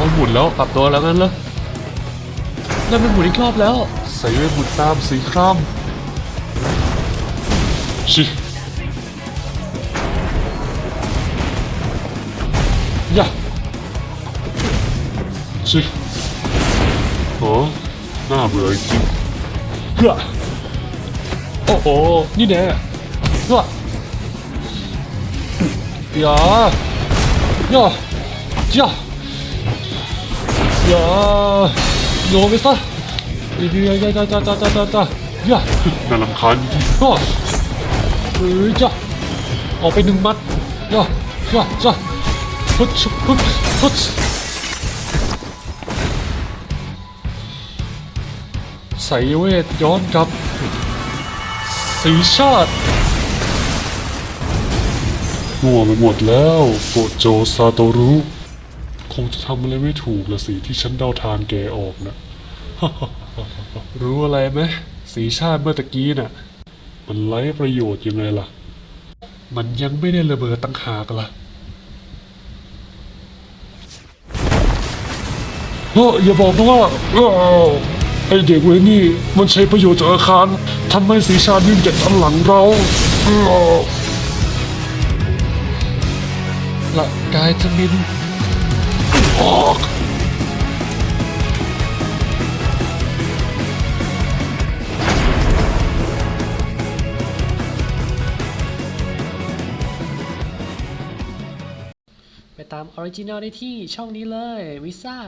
มันหมุนแล้วปรับตัวแล้วงั้นเหรอนั่นมันหมุนอีกรอบแล้ว ใส่เวทหมุนตามสีครามชิยะชิโอ้น่าเบื่อจริงเฮ้อโอ้โห นี่แน่เฮ้อ呀 อย่าโยนไปซะอีเดียจ้าจ้าจ้าจ้าจ้าจ้าจ้าย่าน่ารำคาญก็เฮ้ยจ้าออกไปหนึ่งมัดย่าย่าย่าพุชพุชพุชใส่เวทย้อนกลับสีชาติมั่วไปหมดแล้วโกโจซาโตรุ คงจะทำอะไรไม่ถูกละสิที่ฉันเดาทางแกออกนะ รู้อะไรไหมสีชาติเมื่อตะกี้น่ะ มันไร้ประโยชน์ยังไงล่ะ มันยังไม่ได้ระเบิดตั้งหากล่ะเฮ้ยอย่าบอกนะว่าอ้าวไอเด็กเวยนี่มันใช้ประโยชน์จากอาคารทำให้สีชาติวิ่งจากด้านหลังเราอ้าวละกายจะมิน อกไปตามออริจินัลได้ที่ช่องนี้เลยวิซ่า